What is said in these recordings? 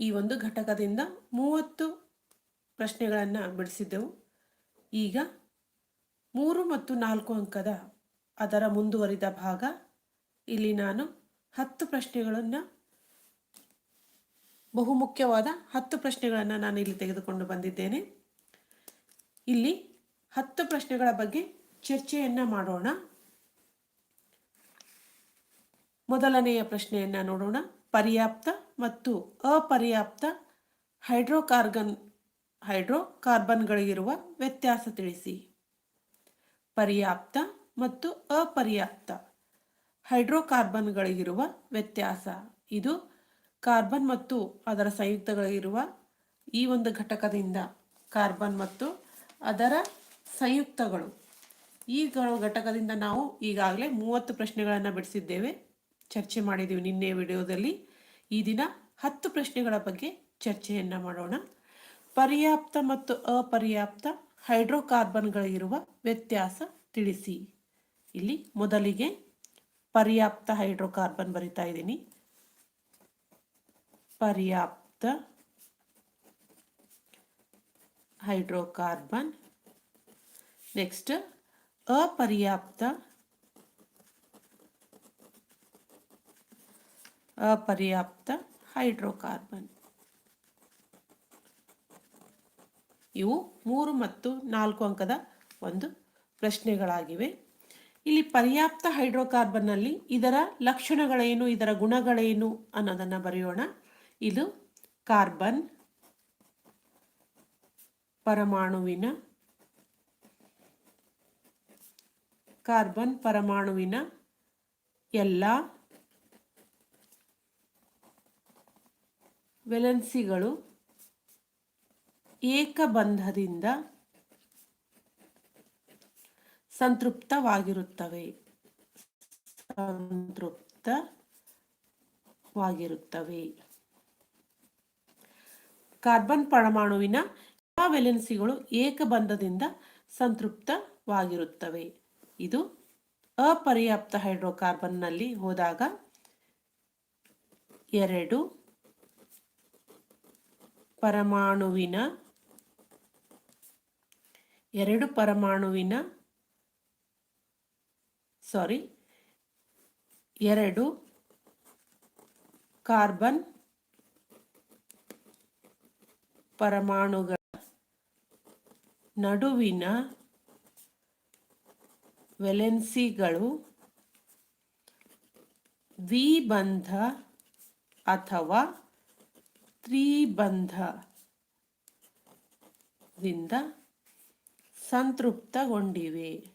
ಈ ಒಂದು ಘಟಕದಿಂದ ಮೂವತ್ತು ಪ್ರಶ್ನೆಗಳನ್ನು ಬಿಡಿಸಿದ್ದೆವು. ಈಗ ಮೂರು ಮತ್ತು ನಾಲ್ಕು ಅಂಕದ ಅದರ ಮುಂದುವರಿದ ಭಾಗ. ಇಲ್ಲಿ ನಾನು ಹತ್ತು ಪ್ರಶ್ನೆಗಳನ್ನು, ಬಹುಮುಖ್ಯವಾದ ಹತ್ತು ಪ್ರಶ್ನೆಗಳನ್ನು ನಾನು ಇಲ್ಲಿ ತೆಗೆದುಕೊಂಡು ಬಂದಿದ್ದೇನೆ. ಇಲ್ಲಿ ಹತ್ತು ಪ್ರಶ್ನೆಗಳ ಬಗ್ಗೆ ಚರ್ಚೆಯನ್ನು ಮಾಡೋಣ. ಮೊದಲನೆಯ ಪ್ರಶ್ನೆಯನ್ನು ನೋಡೋಣ. ಪರ್ಯಾಪ್ತ ಮತ್ತು ಅಪರ್ಯಾಪ್ತ ಹೈಡ್ರೋಕಾರ್ಬನ್ ಹೈಡ್ರೋಕಾರ್ಬನ್ಗಳಿಗಿರುವ ವ್ಯತ್ಯಾಸ ತಿಳಿಸಿ. ಪರ್ಯಾಪ್ತ ಮತ್ತು ಅಪರ್ಯಾಪ್ತ ಹೈಡ್ರೋಕಾರ್ಬನ್ಗಳಿಗಿರುವ ವ್ಯತ್ಯಾಸ. ಇದು ಕಾರ್ಬನ್ ಮತ್ತು ಅದರ ಸಂಯುಕ್ತಗಳಿರುವ ಈ ಒಂದು ಘಟಕದಿಂದ ಕಾರ್ಬನ್ ಮತ್ತು ಅದರ ಸಂಯುಕ್ತಗಳು. ಈ ಘಟಕದಿಂದ ನಾವು ಈಗಾಗಲೇ ಮೂವತ್ತು ಪ್ರಶ್ನೆಗಳನ್ನು ಬಿಡಿಸಿದ್ದೇವೆ. ಚರ್ಚೆ ಮಾಡಿದ್ದೀವಿ ನಿನ್ನೆ ವಿಡಿಯೋದಲ್ಲಿ. ಈ ದಿನ ಹತ್ತು ಪ್ರಶ್ನೆಗಳ ಬಗ್ಗೆ ಚರ್ಚೆಯನ್ನು ಮಾಡೋಣ. ಪರ್ಯಾಪ್ತ ಮತ್ತು ಅಪರ್ಯಾಪ್ತ ಹೈಡ್ರೋಕಾರ್ಬನ್ಗಳಿರುವ ವ್ಯತ್ಯಾಸ ತಿಳಿಸಿ. ಇಲ್ಲಿ ಮೊದಲಿಗೆ ಪರ್ಯಾಪ್ತ ಹೈಡ್ರೋಕಾರ್ಬನ್ ಬರಿತಾ ಇದ್ದೀನಿ. ಪರ್ಯಾಪ್ತ ಹೈಡ್ರೋಕಾರ್ಬನ್. ನೆಕ್ಸ್ಟ್ ಅಪರ್ಯಾಪ್ತ ಅಪರ್ಯಾಪ್ತ ಹೈಡ್ರೋಕಾರ್ಬನ್. ಇವು ಮೂರು ಮತ್ತು ನಾಲ್ಕು ಅಂಕದ ಒಂದು ಪ್ರಶ್ನೆಗಳಾಗಿವೆ. ಇಲ್ಲಿ ಪರ್ಯಾಪ್ತ ಹೈಡ್ರೋಕಾರ್ಬನ್ನಲ್ಲಿ ಇದರ ಲಕ್ಷಣಗಳೇನು, ಇದರ ಗುಣಗಳೇನು ಅನ್ನೋದನ್ನು ಬರೆಯೋಣ. ಇದು ಕಾರ್ಬನ್ ಪರಮಾಣುವಿನ ಕಾರ್ಬನ್ ಪರಮಾಣುವಿನ ಎಲ್ಲ ವೆಲೆನ್ಸಿಗಳು ಏಕಬಂಧದಿಂದ ಸಂತೃಪ್ತವಾಗಿರುತ್ತವೆ. ಸಂತೃಪ್ತವಾಗಿರುತ್ತವೆ. ಕಾರ್ಬನ್ ಪರಮಾಣುವಿನ ಎಲ್ಲ ವೆಲೆನ್ಸಿಗಳು ಏಕಬಂಧದಿಂದ ಸಂತೃಪ್ತವಾಗಿರುತ್ತವೆ? ಇದು ಅಪರ್ಯಾಪ್ತ ಹೈಡ್ರೋಕಾರ್ಬನ್ನಲ್ಲಿ ಹೋದಾಗ ಎರಡು ಪರಮಾಣುವಿನ ಎರಡು ಪರಮಾಣುವಿನ ಸಾರಿ ಎರಡು ಕಾರ್ಬನ್ ಪರಮಾಣುಗಳ ನಡುವಿನ ವೆಲೆನ್ಸಿಗಳು ದ್ವಿಬಂಧ ಅಥವಾ ತ್ರಿಬಂಧದಿಂದ ಸಂತೃಪ್ತಗೊಂಡಿವೆ.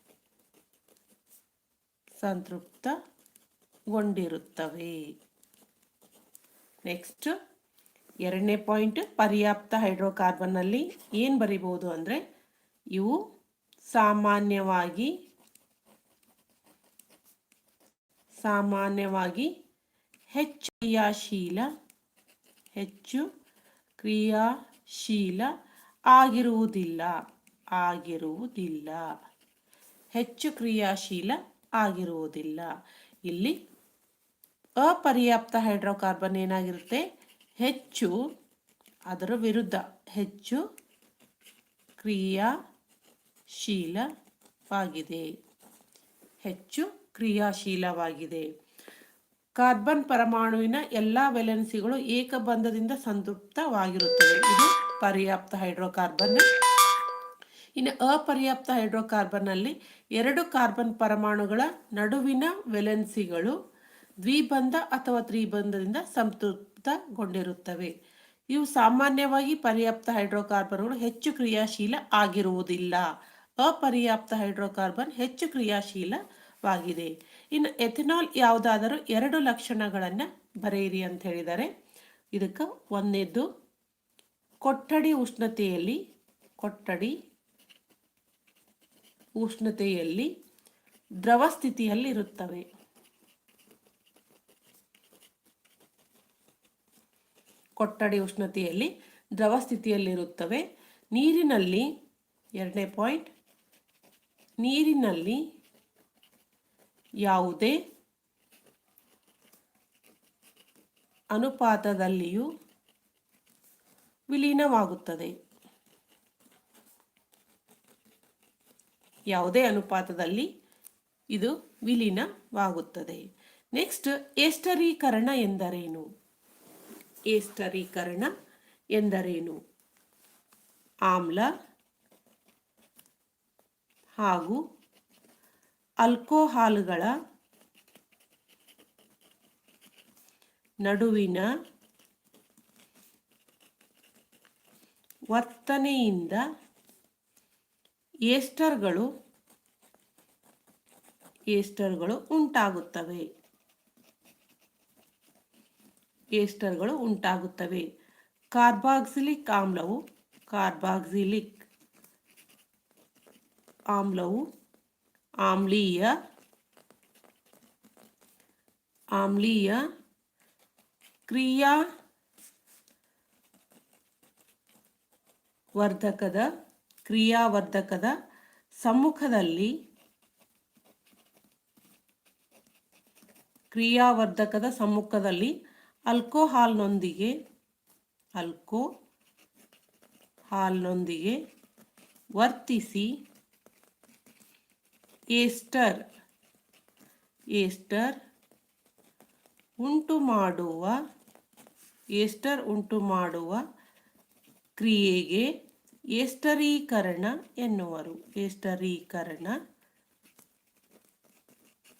ಸಂತೃಪ್ತಗೊಂಡಿರುತ್ತವೆ. ನೆಕ್ಸ್ಟ್ ಎರಡನೇ ಪಾಯಿಂಟ್ ಪರ್ಯಾಪ್ತ ಹೈಡ್ರೋಕಾರ್ಬನ್ನಲ್ಲಿ ಏನು ಬರಿಬೋದು ಅಂದರೆ ಇವು ಸಾಮಾನ್ಯವಾಗಿ ಸಾಮಾನ್ಯವಾಗಿ ಹೆಚ್ಚು ಕ್ರಿಯಾಶೀಲ ಹೆಚ್ಚು ಕ್ರಿಯಾಶೀಲ ಆಗಿರುವುದಿಲ್ಲ ಆಗಿರುವುದಿಲ್ಲ. ಹೆಚ್ಚು ಕ್ರಿಯಾಶೀಲ ಆಗಿರುವುದಿಲ್ಲ. ಇಲ್ಲಿ ಅಪರ್ಯಾಪ್ತ ಹೈಡ್ರೋಕಾರ್ಬನ್ ಏನಾಗಿರುತ್ತೆ? ಹೆಚ್ಚು, ಅದರ ವಿರುದ್ಧ ಹೆಚ್ಚು ಕ್ರಿಯಾಶೀಲವಾಗಿದೆ. ಹೆಚ್ಚು ಕ್ರಿಯಾಶೀಲವಾಗಿದೆ. ಕಾರ್ಬನ್ ಪರಮಾಣುವಿನ ಎಲ್ಲ ವೆಲೆನ್ಸಿಗಳು ಏಕಬಂಧದಿಂದ ಸಂತೃಪ್ತವಾಗಿರುತ್ತವೆ. ಇದು ಪರ್ಯಾಪ್ತ ಹೈಡ್ರೋಕಾರ್ಬನ್. ಇನ್ನು ಅಪರ್ಯಾಪ್ತ ಹೈಡ್ರೋಕಾರ್ಬನ್ನಲ್ಲಿ ಎರಡು ಕಾರ್ಬನ್ ಪರಮಾಣುಗಳ ನಡುವಿನ ವೆಲೆನ್ಸಿಗಳು ದ್ವಿಬಂಧ ಅಥವಾ ತ್ರಿಬಂಧದಿಂದ ಸಂತೃಪ್ತಗೊಂಡಿರುತ್ತವೆ. ಇವು ಸಾಮಾನ್ಯವಾಗಿ ಪರ್ಯಾಪ್ತ ಹೈಡ್ರೋಕಾರ್ಬನ್ಗಳು ಹೆಚ್ಚು ಕ್ರಿಯಾಶೀಲ ಆಗಿರುವುದಿಲ್ಲ. ಅಪರ್ಯಾಪ್ತ ಹೈಡ್ರೋಕಾರ್ಬನ್ ಹೆಚ್ಚು ಕ್ರಿಯಾಶೀಲವಾಗಿದೆ. ಇನ್ನು ಎಥೆನಾಲ್ ಯಾವುದಾದರೂ ಎರಡು ಲಕ್ಷಣಗಳನ್ನು ಬರೆಯಿರಿ ಅಂತ ಹೇಳಿದ್ದಾರೆ. ಇದಕ್ಕೆ ಒಂದನೇದ್ದು ಕೊಠಡಿ ಉಷ್ಣತೆಯಲ್ಲಿ ಕೊಠಡಿ ಉಷ್ಣತೆಯಲ್ಲಿ ದ್ರವ ಸ್ಥಿತಿಯಲ್ಲಿರುತ್ತವೆ. ಕೊಠಡಿ ಉಷ್ಣತೆಯಲ್ಲಿ ದ್ರವ ಸ್ಥಿತಿಯಲ್ಲಿರುತ್ತವೆ. ನೀರಿನಲ್ಲಿ, ಎರಡನೇ ಪಾಯಿಂಟ್, ನೀರಿನಲ್ಲಿ ಯಾವುದೇ ಅನುಪಾತದಲ್ಲಿಯೂ ವಿಲೀನವಾಗುತ್ತದೆ. ಯಾವುದೇ ಅನುಪಾತದಲ್ಲಿ ಇದು ವಿಲೀನವಾಗುತ್ತದೆ. ನೆಕ್ಸ್ಟ್ ಏಷ್ಟರೀಕರಣ ಎಂದರೇನು? ಏಷ್ಟರೀಕರಣ ಎಂದರೇನು? ಆಮ್ಲ ಹಾಗೂ ಅಲ್ಕೋಹಾಲ್ಗಳ ನಡುವಿನ ವರ್ತನೆಯಿಂದ ಏಸ್ಟರ್ಗಳು ಏಸ್ಟರ್ಗಳು ಉಂಟಾಗುತ್ತವೆ. ಏಸ್ಟರ್ಗಳು ಉಂಟಾಗುತ್ತವೆ. ಕಾರ್ಬಾಕ್ಸಿಲಿಕ್ ಆಮ್ಲವು ಕಾರ್ಬಾಕ್ಸಿಲಿಕ್ ಆಮ್ಲವು ಆಮ್ಲೀಯ ಆಮ್ಲೀಯ ಕ್ರಿಯಾ ವರ್ಧಕದ ಕ್ರಿಯಾವರ್ಧಕದ ಸಮ್ಮುಖದಲ್ಲಿ ಕ್ರಿಯಾವರ್ಧಕದ ಸಮ್ಮುಖದಲ್ಲಿ ಅಲ್ಕೋಹಾಲ್ನೊಂದಿಗೆ ಅಲ್ಕೋ ಹಾಲ್ನೊಂದಿಗೆ ವರ್ತಿಸಿ ಏಸ್ಟರ್ ಏಸ್ಟರ್ ಉಂಟು ಮಾಡುವ ಏಸ್ಟರ್ ಉಂಟು ಮಾಡುವ ಕ್ರಿಯೆಗೆ ಏಸ್ಟರೀಕರಣ ಎನ್ನುವರು. ಏಸ್ಟರೀಕರಣ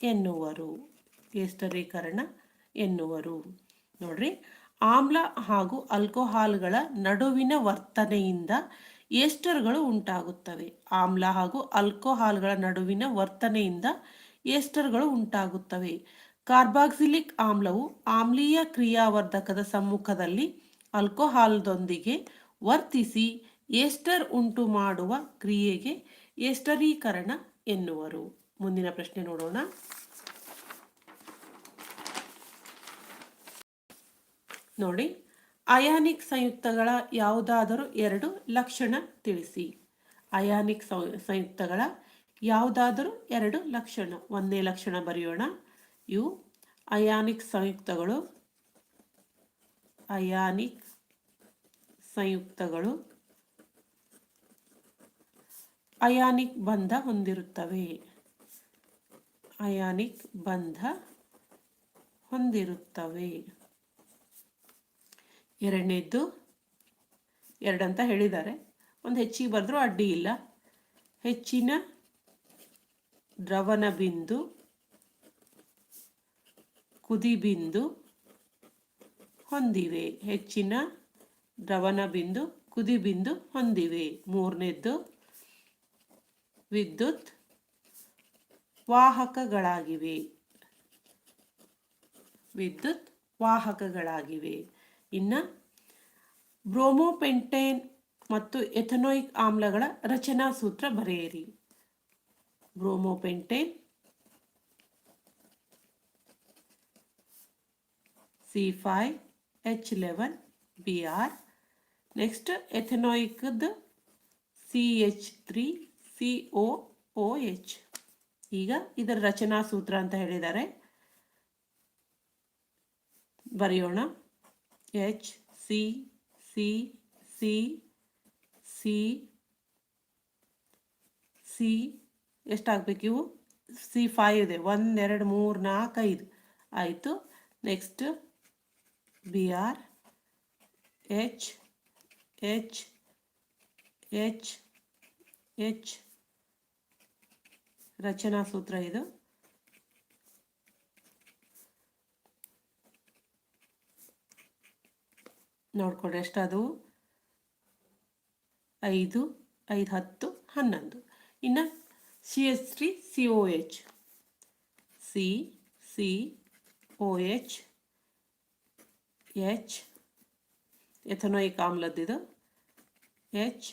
ಎನ್ನುವರು. ಏಸ್ಟರೀಕರಣ ಎನ್ನುವರು. ನೋಡ್ರಿ, ಆಮ್ಲ ಹಾಗೂ ಆಲ್ಕೋಹಾಲ್ಗಳ ನಡುವಿನ ವರ್ತನೆಯಿಂದ ಏಸ್ಟರ್ಗಳು ಉಂಟಾಗುತ್ತವೆ. ಆಮ್ಲ ಹಾಗೂ ಆಲ್ಕೋಹಾಲ್ಗಳ ನಡುವಿನ ವರ್ತನೆಯಿಂದ ಏಸ್ಟರ್ಗಳು ಉಂಟಾಗುತ್ತವೆ. ಕಾರ್ಬಾಕ್ಸಿಲಿಕ್ ಆಮ್ಲವು ಆಮ್ಲೀಯ ಕ್ರಿಯಾವರ್ಧಕದ ಸಮ್ಮುಖದಲ್ಲಿ ಆಲ್ಕೋಹಾಲ್ದೊಂದಿಗೆ ವರ್ತಿಸಿ ಏಸ್ಟರ್ ಉಂಟು ಮಾಡುವ ಕ್ರಿಯೆಗೆ ಏಸ್ಟರೀಕರಣ ಎನ್ನುವರು. ಮುಂದಿನ ಪ್ರಶ್ನೆ ನೋಡೋಣ. ನೋಡಿ ಅಯಾನಿಕ್ ಸಂಯುಕ್ತಗಳ ಯಾವುದಾದರೂ ಎರಡು ಲಕ್ಷಣ ತಿಳಿಸಿ. ಅಯಾನಿಕ್ ಸಂಯುಕ್ತಗಳ ಯಾವುದಾದರೂ ಎರಡು ಲಕ್ಷಣ, ಒಂದೇ ಲಕ್ಷಣ ಬರೆಯೋಣ. ಇವು ಅಯಾನಿಕ್ ಸಂಯುಕ್ತಗಳು. ಅಯಾನಿಕ್ ಸಂಯುಕ್ತಗಳು. ಅಯಾನಿಕ್ ಬಂಧ ಹೊಂದಿರುತ್ತವೆ. ಅಯಾನಿಕ್ ಬಂಧ ಹೊಂದಿರುತ್ತವೆ. ಎರಡನೇದ್ದು ಎರಡಂತ ಹೇಳಿದ್ದಾರೆ. ಒಂದು ಹೆಚ್ಚಿಗೆ ಬರೆದ್ರೂ ಅಡ್ಡಿ ಇಲ್ಲ. ಹೆಚ್ಚಿನ ದ್ರವನ ಬಿಂದು, ಕುದಿ ಬಿಂದು ಹೊಂದಿವೆ. ಹೆಚ್ಚಿನ ದ್ರವನ ಬಿಂದು, ಕುದಿ ಬಿಂದು ಹೊಂದಿವೆ. ಮೂರನೇದ್ದು ವಿದ್ಯುತ್ ವಾಹಕಗಳಾಗಿವೆ. ವಿದ್ಯುತ್ ವಾಹಕಗಳಾಗಿವೆ. ಇನ್ನು ಬ್ರೋಮೋಪೆಂಟೇನ್ ಮತ್ತು ಎಥನೋಯಿಕ್ ಆಮ್ಲಗಳ ರಚನಾ ಸೂತ್ರ ಬರೆಯಿರಿ. Bromopentane C five H eleven B R next ಎಥೆನಾಯಿಕ್ದು C H three C O O H ಈಗ ಇದರ ರಚನಾ ಸೂತ್ರ ಅಂತ ಹೇಳಿದ್ದಾರೆ. ಬರೆಯೋಣ. H C C C C C ಎಷ್ಟಾಗಬೇಕು ಇವು? ಸಿ ಫೈವ್ ಇದೆ. ಒಂದು, ಎರಡು, ಮೂರು, ನಾಲ್ಕು, ಐದು. ಆಯಿತು. Next B R H H H H ರಚನಾ ಸೂತ್ರ ಇದು. ನೋಡ್ಕೊಡ್ರಿ ಎಷ್ಟದು ಐದು ಐದು ಹತ್ತು, ಹನ್ನೊಂದು. ಇನ್ನು C S three, C O H. C C O H H ethanoic ಆಮ್ಲದ್ದಿದು H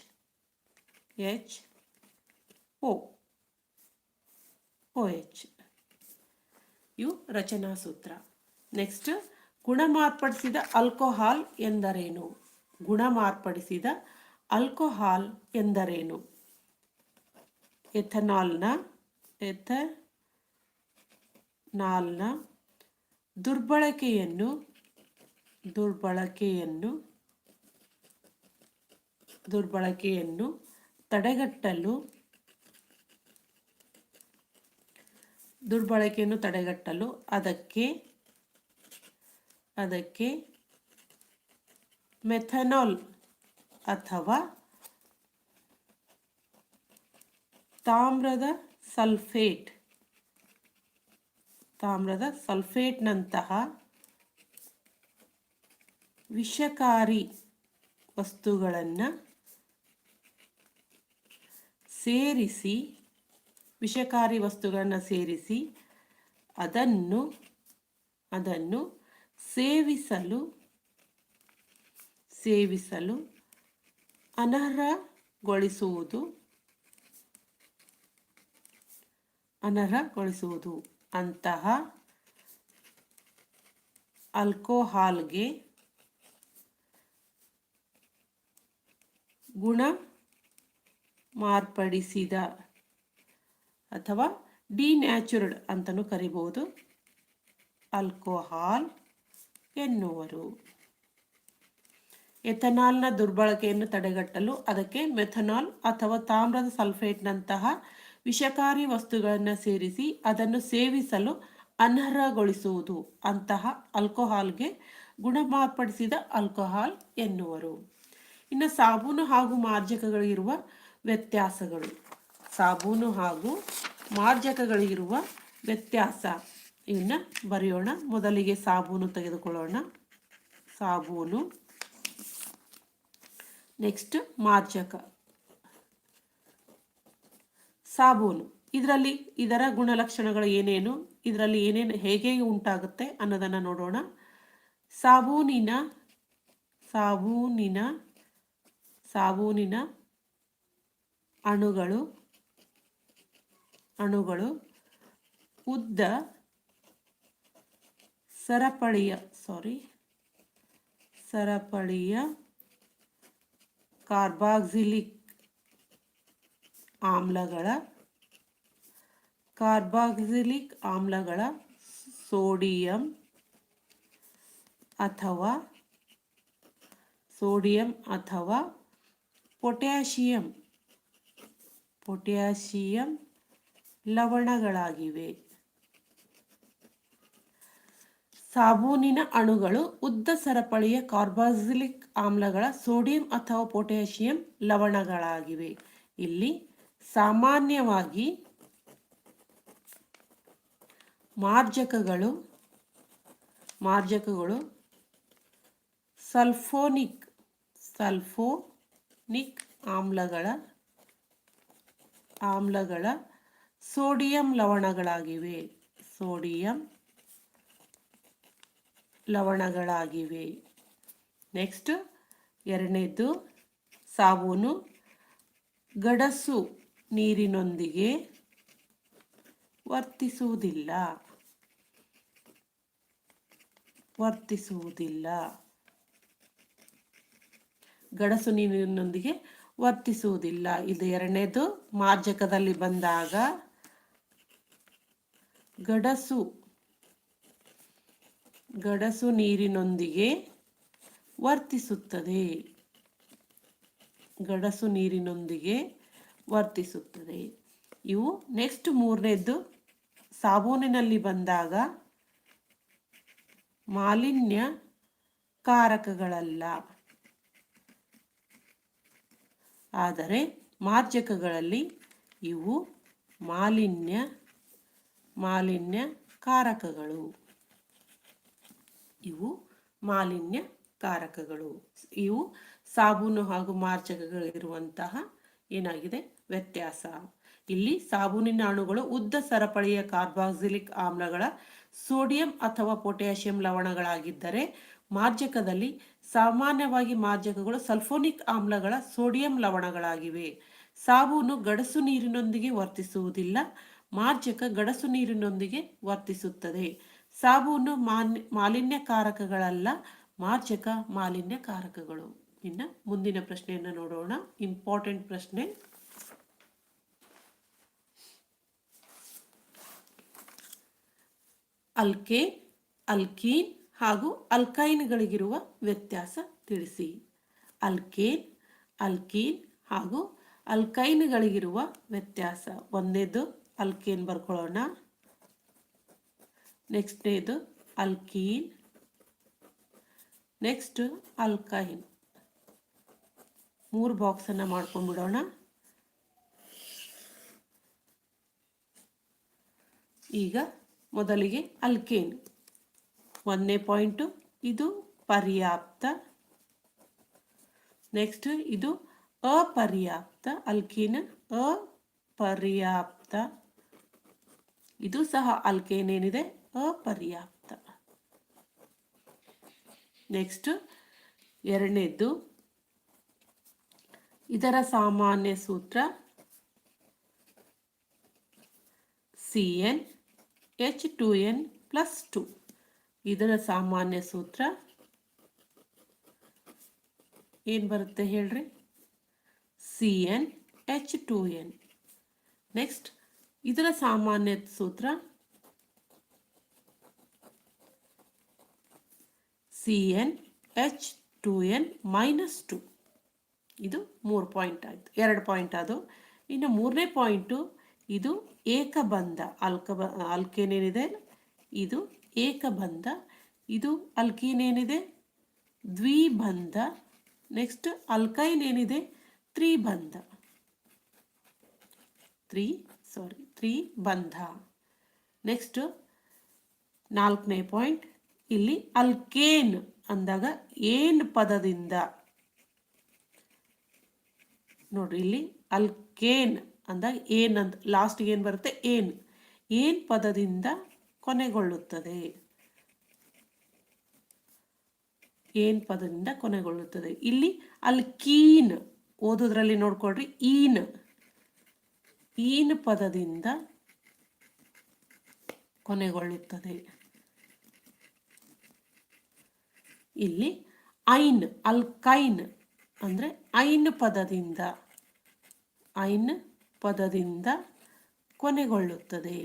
H, O O H. ಇವು ರಚನಾ ಸೂತ್ರ ನೆಕ್ಸ್ಟ್ ಗುಣ ಮಾರ್ಪಡಿಸಿದ ಆಲ್ಕೋಹಾಲ್ ಎಂದರೇನು? ಗುಣ ಮಾರ್ಪಡಿಸಿದ ಆಲ್ಕೋಹಾಲ್ ಎಂದರೇನು? ಎಥನಾಲ್ನ ಎಥನಾಲ್ನ ದುರ್ಬಳಕೆಯನ್ನು ದುರ್ಬಳಕೆಯನ್ನು ದುರ್ಬಳಕೆಯನ್ನು ತಡೆಗಟ್ಟಲು ದುರ್ಬಳಕೆಯನ್ನು ತಡೆಗಟ್ಟಲು ಅದಕ್ಕೆ ಅದಕ್ಕೆ ಮೆಥನಾಲ್ ಅಥವಾ ತಾಮ್ರದ ಸಲ್ಫೇಟ್ ತಾಮ್ರದ ಸಲ್ಫೇಟ್ನಂತಹ ವಿಷಕಾರಿ ವಸ್ತುಗಳನ್ನು ಸೇರಿಸಿ, ವಿಷಕಾರಿ ವಸ್ತುಗಳನ್ನು ಸೇರಿಸಿ, ಅದನ್ನು ಅದನ್ನು ಸೇವಿಸಲು ಸೇವಿಸಲು ಅನರ್ಹಗೊಳಿಸುವುದು ಅನರ್ಹಗೊಳಿಸುವುದು. ಅಂತಹ ಆಲ್ಕೋಹಾಲ್ಗೆ ಗುಣ ಮಾರ್ಪಡಿಸಿದ ಅಥವಾ ಡಿನ್ಯಾಚುರಡ್ ಅಂತಲೂ ಕರಿಬಹುದು ಆಲ್ಕೋಹಾಲ್ ಎನ್ನುವರು. ಎಥನಾಲ್ನ ದುರ್ಬಳಕೆಯನ್ನು ತಡೆಗಟ್ಟಲು ಅದಕ್ಕೆ ಮೆಥನಾಲ್ ಅಥವಾ ತಾಮ್ರದ ಸಲ್ಫೇಟ್ನಂತಹ ವಿಷಕಾರಿ ವಸ್ತುಗಳನ್ನು ಸೇರಿಸಿ ಅದನ್ನು ಸೇವಿಸಲು ಅನರ್ಹಗೊಳಿಸುವುದು ಅಂತಹ ಆಲ್ಕೋಹಾಲ್ಗೆ ಗುಣಮಾರ್ಪಡಿಸಿದ ಆಲ್ಕೋಹಾಲ್ ಎನ್ನುವರು. ಇನ್ನು ಸಾಬೂನು ಹಾಗೂ ಮಾರ್ಜಕಗಳಿರುವ ವ್ಯತ್ಯಾಸಗಳು. ಸಾಬೂನು ಹಾಗೂ ಮಾರ್ಜಕಗಳಿರುವ ವ್ಯತ್ಯಾಸ. ಇವನ್ನ ಬರೆಯೋಣ. ಮೊದಲಿಗೆ ಸಾಬೂನು ತೆಗೆದುಕೊಳ್ಳೋಣ. ಸಾಬೂನು. ನೆಕ್ಸ್ಟ್ ಮಾರ್ಜಕ. ಸಾಬೂನು. ಇದರಲ್ಲಿ ಇದರ ಗುಣಲಕ್ಷಣಗಳು ಏನೇನು? ಇದರಲ್ಲಿ ಏನೇನು ಹೇಗೆ ಉಂಟಾಗುತ್ತೆ ಅನ್ನೋದನ್ನು ನೋಡೋಣ. ಸಾಬೂನಿನ ಸಾಬೂನಿನ ಸಾಬೂನಿನ ಅಣುಗಳು ಅಣುಗಳು ಉದ್ದ ಸರಪಳಿಯ ಸಾರಿ ಸರಪಳಿಯ ಕಾರ್ಬಾಕ್ಸಿಲಿಕ್ ಆಮ್ಲಗಳ ಕಾರ್ಬಾಕ್ಸಿಲಿಕ್ ಆಮ್ಲಗಳ ಸೋಡಿಯಂ ಅಥವಾ ಸೋಡಿಯಂ ಅಥವಾ ಪೊಟ್ಯಾಷಿಯಂ ಪೊಟ್ಯಾಷಿಯಂ ಲವಣಗಳಾಗಿವೆ. ಸಾಬೂನಿನ ಅಣುಗಳು, ಉದ್ದ ಸರಪಳಿಯ ಕಾರ್ಬಾಸಿಲಿಕ್ ಆಮ್ಲಗಳ, ಸೋಡಿಯಂ ಅಥವಾ ಪೊಟ್ಯಾಷಿಯಂ ಲವಣಗಳಾಗಿವೆ. ಇಲ್ಲಿ ಸಾಮಾನ್ಯವಾಗಿ ಮಾರ್ಜಕಗಳು ಮಾರ್ಜಕಗಳು, ಸಲ್ಫೋನಿಕ್ ಸಲ್ಫೋನಿಕ್ ಆಮ್ಲಗಳ ಆಮ್ಲಗಳ ಸೋಡಿಯಂ ಲವಣಗಳಾಗಿವೆ. ಸೋಡಿಯಂ ಲವಣಗಳಾಗಿವೆ. ನೆಕ್ಸ್ಟ್ ಎರಡನೇದು ಸಾಬೂನು. ಗಡಸು ನೀರಿನೊಂದಿಗೆ ವರ್ತಿಸುವುದಿಲ್ಲ. ವರ್ತಿಸುವುದಿಲ್ಲ. ಗಡಸು ನೀರಿನೊಂದಿಗೆ ವರ್ತಿಸುವುದಿಲ್ಲ. ಇದು ಎರಡನೇದು ಮಾರ್ಜಕದಲ್ಲಿ ಬಂದಾಗ ಗಡಸು ಗಡಸು ನೀರಿನೊಂದಿಗೆ ವರ್ತಿಸುತ್ತದೆ. ಗಡಸು ನೀರಿನೊಂದಿಗೆ ವರ್ತಿಸುತ್ತದೆ. ಇವು ನೆಕ್ಸ್ಟ್ ಮೂರನೇದ್ದು. ಸಾಬೂನಿನಲ್ಲಿ ಬಂದಾಗ ಮಾಲಿನ್ಯ ಕಾರಕಗಳಲ್ಲ. ಆದರೆ ಮಾರ್ಜಕಗಳಲ್ಲಿ ಇವು ಮಾಲಿನ್ಯ ಮಾಲಿನ್ಯ ಕಾರಕಗಳು. ಇವು ಮಾಲಿನ್ಯ ಕಾರಕಗಳು. ಇವು ಸಾಬೂನು ಹಾಗೂ ಮಾರ್ಜಕಗಳಿರುವಂತಹ ಏನಾಗಿದೆ? ವ್ಯತ್ಯಾಸ. ಇಲ್ಲಿ ಸಾಬೂನಿನ ಅಣುಗಳು ಉದ್ದ ಸರಪಳಿಯ ಕಾರ್ಬಾಕ್ಸಿಲಿಕ್ ಆಮ್ಲಗಳ ಸೋಡಿಯಂ ಅಥವಾ ಪೊಟ್ಯಾಷಿಯಂ ಲವಣಗಳಾಗಿದ್ದರೆ ಮಾರ್ಜಕದಲ್ಲಿ ಸಾಮಾನ್ಯವಾಗಿ ಮಾರ್ಜಕಗಳು ಸಲ್ಫೋನಿಕ್ ಆಮ್ಲಗಳ ಸೋಡಿಯಂ ಲವಣಗಳಾಗಿವೆ. ಸಾಬೂನು ಗಡಸು ನೀರಿನೊಂದಿಗೆ ವರ್ತಿಸುವುದಿಲ್ಲ, ಮಾರ್ಜಕ ಗಡಸು ನೀರಿನೊಂದಿಗೆ ವರ್ತಿಸುತ್ತದೆ. ಸಾಬೂನು ಮಾಲಿನ್ಯಕಾರಕಗಳಲ್ಲ, ಮಾರ್ಜಕ ಮಾಲಿನ್ಯಕಾರಕಗಳು. ಇನ್ನು ಮುಂದಿನ ಪ್ರಶ್ನೆಯನ್ನು ನೋಡೋಣ. ಇಂಪಾರ್ಟೆಂಟ್ ಪ್ರಶ್ನೆ. ಅಲ್ಕೆ, ಅಲ್ಕೀನ್ ಹಾಗೂ ಅಲ್ಕೈನ್ಗಳಿಗಿರುವ ವ್ಯತ್ಯಾಸ ತಿಳಿಸಿ. ಅಲ್ಕೇನ್, ಅಲ್ಕೀನ್ ಹಾಗೂ ಅಲ್ಕೈನ್ಗಳಿಗಿರುವ ವ್ಯತ್ಯಾಸ. ಒಂದೇದು, ಅಲ್ಕೇನ್ ಬರ್ಕೊಳ್ಳೋಣ. ನೆಕ್ಸ್ಟ್ನೇದು ಅಲ್ಕೀನ್ ನೆಕ್ಸ್ಟ್ ಅಲ್ಕೈನ್ ಮೂರು ಬಾಕ್ಸನ್ನು ಮಾಡ್ಕೊಂಡ್ಬಿಡೋಣ ಈಗ ಮೊದಲಿಗೆ ಅಲ್ಕೇನ್ ಒಂದನೇ ಪಾಯಿಂಟು ಇದು ಪರ್ಯಾಪ್ತ. ನೆಕ್ಸ್ಟ್ ಇದು ಅಪರ್ಯಾಪ್ತ. ಅಲ್ಕೇನ್ ಅಪರ್ಯಾಪ್ತ. ಇದು ಸಹ ಅಲ್ಕೇನ್ ಏನಿದೆ? ಅಪರ್ಯಾಪ್ತ. ನೆಕ್ಸ್ಟ್ ಎರಡನೇದು, ಇದರ ಸಾಮಾನ್ಯ ಸೂತ್ರ C N H two N plus two ಇದರ ಸಾಮಾನ್ಯ ಸೂತ್ರ ಏನು ಬರುತ್ತೆ ಹೇಳ್ರಿ? C N H two N next ಇದರ ಸಾಮಾನ್ಯ ಸೂತ್ರ C N H two N minus two ಇದು ಮೂರು ಪಾಯಿಂಟ್ ಆಯಿತು. ಎರಡು ಪಾಯಿಂಟ್ ಅದು. ಇನ್ನು ಮೂರನೇ ಪಾಯಿಂಟು ಇದು ಏಕಬಂಧ. ಅಲ್ಕ ಅಲ್ಕೇನೇನಿದೆ? ಇದು ಏಕಬಂಧ. ಇದು ಅಲ್ಕೀನ್ ಏನಿದೆ ದ್ವಿಬಂಧ. ನೆಕ್ಸ್ಟ್ ಅಲ್ಕೈನ್ ಏನಿದೆ ತ್ರಿಬಂಧ. ತ್ರಿ ಸಾರಿ ತ್ರಿಬಂಧ. ನೆಕ್ಸ್ಟ್ ನಾಲ್ಕನೇ ಪಾಯಿಂಟ್ ಇಲ್ಲಿ ಅಲ್ಕೇನ್ ಅಂದಾಗ ಏನ್ ಪದದಿಂದ? ನೋಡ್ರಿ, ಇಲ್ಲಿ ಅಲ್ಕೇನ್ ಅಂದಾಗ ಏನ್ ಅಂತ ಲಾಸ್ಟ್ಗೆ ಏನು ಬರುತ್ತೆ? ಏನ್. ಏನ್ ಪದದಿಂದ ಕೊನೆಗೊಳ್ಳುತ್ತದೆ? ಏನ್ ಪದದಿಂದ ಕೊನೆಗೊಳ್ಳುತ್ತದೆ? ಇಲ್ಲಿ ಅಲ್ಕೀನ್ ಓದೋದ್ರಲ್ಲಿ ನೋಡ್ಕೊಳ್ರಿ, ಈನ್. ಈನ್ ಪದದಿಂದ ಕೊನೆಗೊಳ್ಳುತ್ತದೆ. ಇಲ್ಲಿ ಐನ್, ಅಲ್ಕೈನ್ ಅಂದರೆ ಐನ್ ಪದದಿಂದ ಐನ್ ಪದದಿಂದ ಕೊನೆಗೊಳ್ಳುತ್ತದೆ.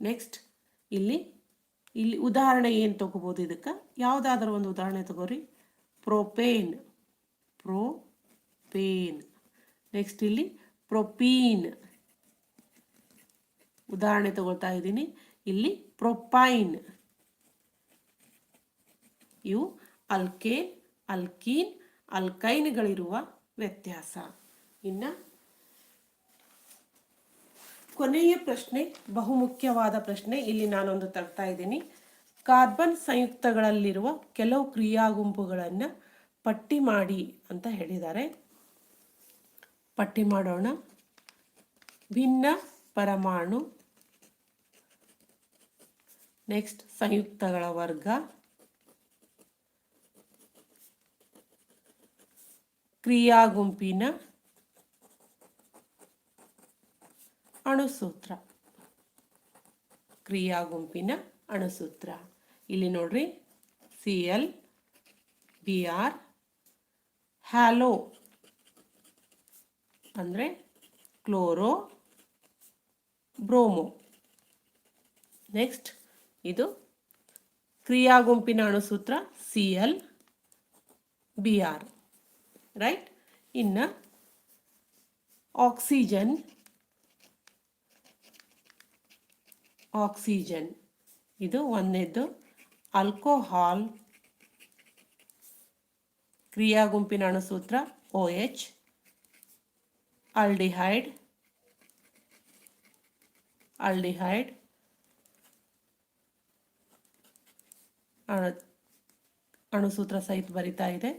ನೆಕ್ಸ್ಟ್ ಇಲ್ಲಿ ಇಲ್ಲಿ ಉದಾಹರಣೆ ಏನು ತಗೋಬೋದು ಇದಕ್ಕೆ? ಯಾವುದಾದ್ರೂ ಒಂದು ಉದಾಹರಣೆ ತಗೋರಿ. ಪ್ರೋಪೇನ್ ಪ್ರೋಪೇನ್ ನೆಕ್ಸ್ಟ್ ಇಲ್ಲಿ ಪ್ರೊಪೀನ್ ಉದಾಹರಣೆ ತಗೊಳ್ತಾ ಇದ್ದೀನಿ. ಇಲ್ಲಿ ಪ್ರೊಪೈನ್ ಇವು ಅಲ್ಕೇನ್ ಅಲ್ಕೀನ್ ಅಲ್ಕೈನ್ಗಳಿರುವ ವ್ಯತ್ಯಾಸ. ಇನ್ನು ಕೊನೆಯ ಪ್ರಶ್ನೆ, ಬಹುಮುಖ್ಯವಾದ ಪ್ರಶ್ನೆ, ಇಲ್ಲಿ ನಾನೊಂದು ತರ್ತಾ ಇದ್ದೀನಿ. ಕಾರ್ಬನ್ ಸಂಯುಕ್ತಗಳಲ್ಲಿರುವ ಕೆಲವು ಕ್ರಿಯಾ ಗುಂಪುಗಳನ್ನು ಪಟ್ಟಿ ಮಾಡಿ ಅಂತ ಹೇಳಿದ್ದಾರೆ. ಪಟ್ಟಿ ಮಾಡೋಣ. ಭಿನ್ನ ಪರಮಾಣು ನೆಕ್ಸ್ಟ್ ಸಂಯುಕ್ತಗಳ ವರ್ಗ. ಕ್ರಿಯಾ ಗುಂಪಿನ ಅಣುಸೂತ್ರ. ಕ್ರಿಯಾ ಗುಂಪಿನ ಅಣುಸೂತ್ರ. ಇಲ್ಲಿ ನೋಡ್ರಿ C L B R halo. ಅಂದರೆ ಕ್ಲೋರೋ ಬ್ರೋಮೋ. ನೆಕ್ಸ್ಟ್ ಇದು ಕ್ರಿಯಾ ಗುಂಪಿನ ಅಣುಸೂತ್ರ C L B R right ಇನ್ನು ಆಕ್ಸಿಜನ್ ಆಕ್ಸಿಜನ್ ಇದು ಒಂದನೇದ್ದು ಆಲ್ಕೋಹಾಲ್ ಕ್ರಿಯಾ ಗುಂಪಿನ ಅಣುಸೂತ್ರ ಒ ಎಚ್ ಅಲ್ಡಿಹೈಡ್ ಅಲ್ಡಿಹೈಡ್ ಅಣುಸೂತ್ರ ಸಹಿತ ಬರಿತಾ ಇದೆ.